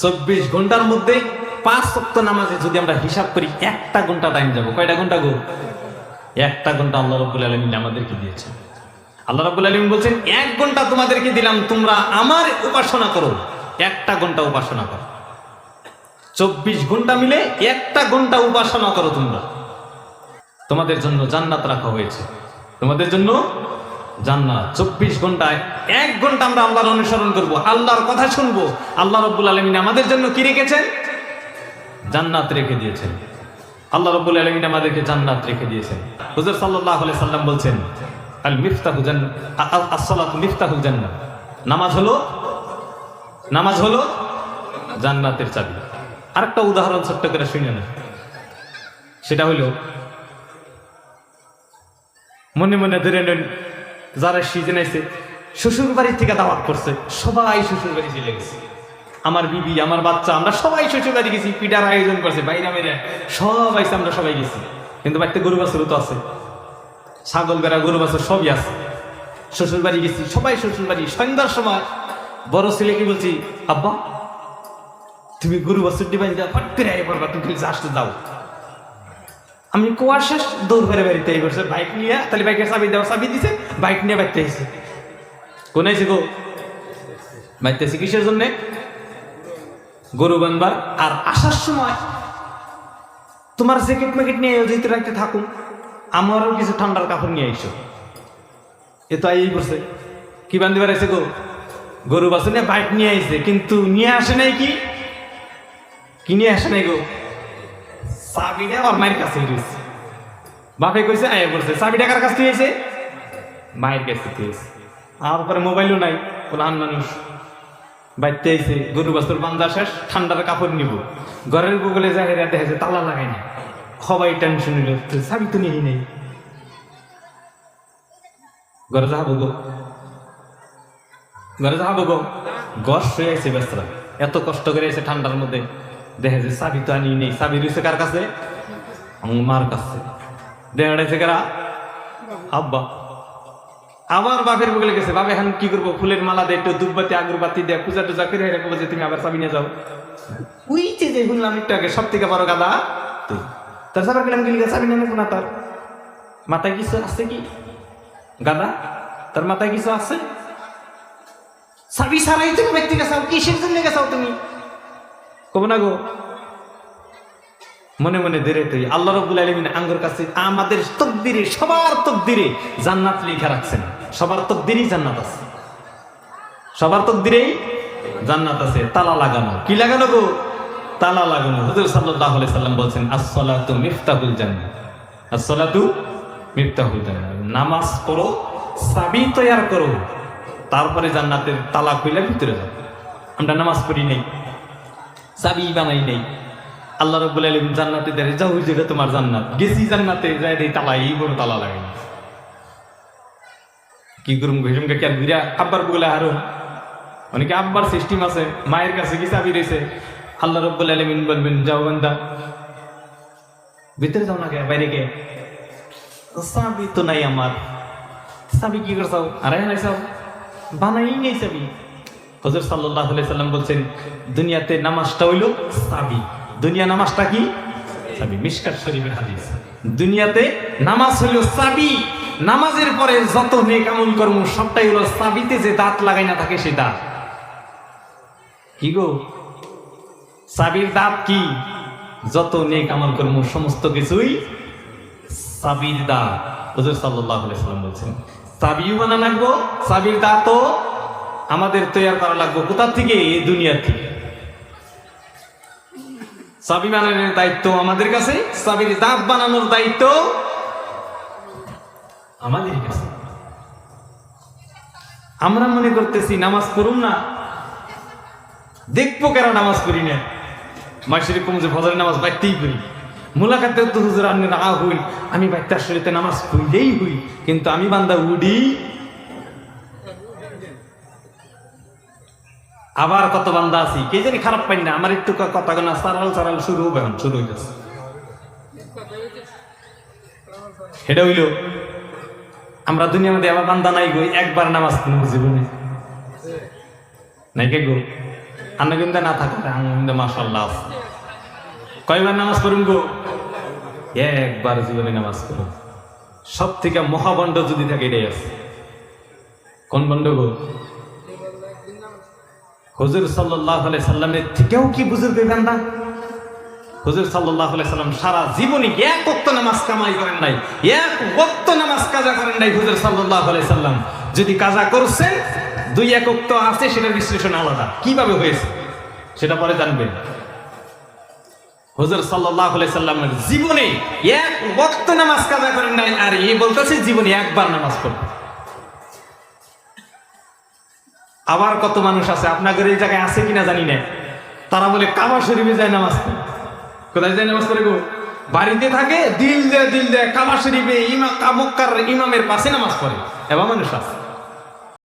চব্বিশ ঘণ্টার মধ্যে পাঁচ সপ্তাহ নামাজে যদি আমরা হিসাব করি, একটা ঘণ্টা টাইম যাব। কয়টা ঘণ্টা গো? একটা ঘণ্টা আল্লাহ রব্বুল আলমিন আমাদেরকে দিয়েছে আল্লাহ রব্বুল আলমিন বলছেন, এক ঘণ্টা তোমাদেরকে দিলাম, তোমরা আমার উপাসনা করো। একটা ঘণ্টা উপাসনা করো। চব্বিশ ঘণ্টা মিলে একটা ঘণ্টা উপাসনা করো তোমরা। তোমাদের জন্য জান্নাত রাখা হয়েছে। তোমাদের জন্য জান্নাত। চব্বিশ ঘন্টায় এক ঘণ্টা আমরা আল্লাহর অনুসরণ করব, আল্লাহর কথা শুনব। আল্লাহ রব্বুল আলমিন আমাদের জন্য কি রেখেছেন? জান্নাত রেখে দিয়েছেন। আল্লাহ রব্বুল আলমিন আমাদেরকে জান্নাত রেখে দিয়েছেন। হুজুর সাল্লাহ আলাইহি সাল্লাম বলছেন, আল মিফতাহু আসসালাতু মিফতাহুল জান্নাত নামাজ হলো নামাজ হলো জান্নাতের চাবি। আরেকটা উদাহরণ ছোট্ট করে শুনে না সেটা হলো, মনে মনে ধরে নেন যারা সিজন আইছে শ্বশুর বাড়ির থেকে দাওয়াত করছে, সবাই শ্বশুর বাড়ি চলে গেছে। আমার বিবি, আমার বাচ্চা, আমরা সবাই শ্বশুর বাড়ি গেছি, পিঠার আয়োজন করছে, বাইরে মেরে সব আইসে আমরা সবাই গেছি। কিন্তু বাড়িতে গরু বাছুরও তো আছে। ছাগল বেড়া গরু, বাছুর সবই আছে। শ্বশুর বাড়ি গেছি, সবাই শ্বশুর বাড়ি সন্ধ্যার সময় বড় ছেলেকে বলছি, আব্বা, তুমি গরু বাছুর ডিবাই দেওয়া ফট করে আই পড়বা, তুমি আসতে দাও আমি কোয়ার শেষ দৌড় করে এই করছে বাইক নিয়ে, তাহলে বাইকের চাবি দেওয়া, চাবি দিছে, বাইক নিয়ে বাড়িতে এসে কোন আইছে গো? বাড়িতে এসে কিসের জন্যে? গরু বানবার আর আসার সময় তোমার জ্যাকেট ম্যাকেট নিয়ে যেতে রাখতে থাকুন আমারও কিছু ঠান্ডার কাপড় নিয়ে আইসো। এ তো এই করছে কি বান্ধিবার আছে গো? গরু বাসু নিয়ে বাইক নিয়ে আইছে, কিন্তু নিয়ে আসে নাই কি? কি নিয়ে আসে নাই গো? চাবিটা আমার মায়ের কাছে রয়েছে বাপে কইছে আয় বলছে, চাবিটা কার কাছ এসে মায়ের কাছে এসে আর পরে মোবাইলও নাই কোরআন মানুষ বাইতে এসে গরু বাস্তুর বান্ধা শেষ, ঠান্ডার কাপড় নিব। ঘরের গুগলে জাহেরা দেখেছে তালা লাগাই না, সবাই টেনশন নিল চাবি তো নিয়ে নেই। ঘরে যাব গো ঘরে যাব গো গস হয়ে আছে বেসরা এত কষ্ট করে এসে ঠান্ডার মধ্যে। দেখে যে চাবি তো আনি নেই চাবি রয়েছে কার কাছে? মার কাছে। দেখাইছে কারা? আব্বা। আবার বাপের বগলে গেছে বাবা এখন কি করব? ফুলের মালা দিয়ে একটু দুববাতি আগরবাতি দিয়ে পূজা টুজা করে রেখে যে তুমি আবার চাবি নিয়ে যাও। ওই যে যে শুনলাম একটু আগে সব থেকে বড় গাদা তুই তার সাবার গেলাম গেলি চাবি নিয়ে নেব না তার। মাথায় কিছু আছে কি? গাদা তার মাথায় কিছু আছে? চাবি ছাড়াই তুমি ব্যক্তি গেছাও কিসের জন্য গেছাও তুমি? কব না গো? মনে মনে ধীরে ধীরে আল্লাহ রব্বুল আলমিন আঙ্গুর কাছে আমাদের তকদিরে, সবার তকদিরে জান্নাত লিখা রাখছেন। সবার তকদিরেই জান্নাত আছে। সবার তকদিরেই জান্নাত আছে। তালা লাগানো। কি লাগানো গো? তালা লাগানো। হুজুর আলাইহি সাল্লাম বলছেন, আসসালাতু মিফতাহুল জান্নাত আসসালাতু মিফতাহুল জান্নাত নামাজ পড়ো, চাবি তৈয়ার করো, তারপরে জান্নাতের তালা খুলে ভিতরে যাও। আমরা নামাজ পড়ি নেই। চাবি বানাই নেই। আল্লাহ রব্বুল আলম জান্নাতে দেয়, যাও যেটা তোমার জান্নাত। গেছি জান্নাতে, যাই দেই তালা, এই বড় তালা লাগে কি করুম ঘুরুম কে আর ঘুরা আব্বার বলে আরও অনেকে আব্বার সিস্টেম আছে, মায়ের কাছে কি চাবি রয়েছে? আল্লাহ রব্বুল আলমিন বলবেন, যাও বান্দা। ভিতরে যাও না কে, বাইরে কে? চাবি তো নাই আমার। চাবি কি করছাও আরে নাইছাও বানাই নেই চাবি। হজর সাল্লাহ সাল্লাম বলছেন, দুনিয়াতে নামাজটা হইল চাবি দুনিয়া নামাজটা কি? মিসকাত শরীফের হাদিস। দুনিয়াতে নামাজ হইল চাবি নামাজের পরে যত কর্ম, সবটাই হলো চাবিতে যে দাঁত লাগাই না থাকে সে দাঁত। কি গো? চাবির দাঁত কি? যত নেক আমল কর্ম, সমস্ত কিছুই চাবির দাঁত। হুজুর সাল্লাহ সাল্লাম বলছেন, সাবিও বানা লাগবো? চাবির দাঁতও আমাদের তৈরি করা লাগবে। কোথা থেকে? এই দুনিয়ার থেকে। চাবি বানানোর দায়িত্ব আমাদের কাছে চাবির দাঁত বানানোর দায়িত্ব আমাদের কাছে। আমরা মনে করতেছি, নামাজ পড়ুম না। দেখব কেন নামাজ পড়ি না? মাসির কম যে ফজরের নামাজ বাইতেই পড়ি। মোলাকাতে তো হুজুর আমি না হই আমি বাইতার শরীরে নামাজ পড়লেই হই। কিন্তু আমি বান্দা উডি আবার কত বান্দা আছি? কে জানি খারাপ পাই না। আমার একটু কথা গোনা সারাল সারাল শুরু হবে এখন, শুরু হইতেছে সেটা হইল, আমরা দুনিয়ার মধ্যে আবার বান্দা নাই গো, একবার নামাজ পড়ব জীবনে। নাই কে গো? আন্না কিন্তু না থাকে আনন্দ মাসাল্লাহ কয়বার নামাজ পড়ুন গো? একবার জীবনে নামাজ পড়ুন সব থেকে মহাবন্ড যদি থাকে এটাই আছে। কোন বন্ড গো? হুজুর সাল্লাহ সাল্লামের থেকেও কি পেবেন না হুজুর সাল্লাহ সাল্লাম সারা জীবনে এক অক্ত নামাজ কামাই করেন নাই, এক অক্ত নামাজ কাজা করেন নাই হুজুর সাল্লাহ সাল্লাম। যদি কাজা করছেন, দুই এক অক্ত আছে, সেটার বিশ্লেষণ আলাদা। কীভাবে হয়েছে? সেটা পরে জানবেন। হুজুর সাল্লাহ সাল্লামের জীবনে এক ওয়াক্ত নামাজ কাজা করেন নাই, আর এ বলতেছে জীবনে একবার নামাজ পড়বে আবার কত মানুষ আছে? আপনাদের এই জায়গায় আছে কিনা জানি না। তারা বলে, কাবা শরীফে যায় নামাজ কোথায় যায় নামাজ পড়ে গো? বাড়িতে থাকে, দিল দে দিল দে কাবা শরীফে ইমা কামক্কার ইমামের পাশে নামাজ পড়ে। এবার মানুষ আছে।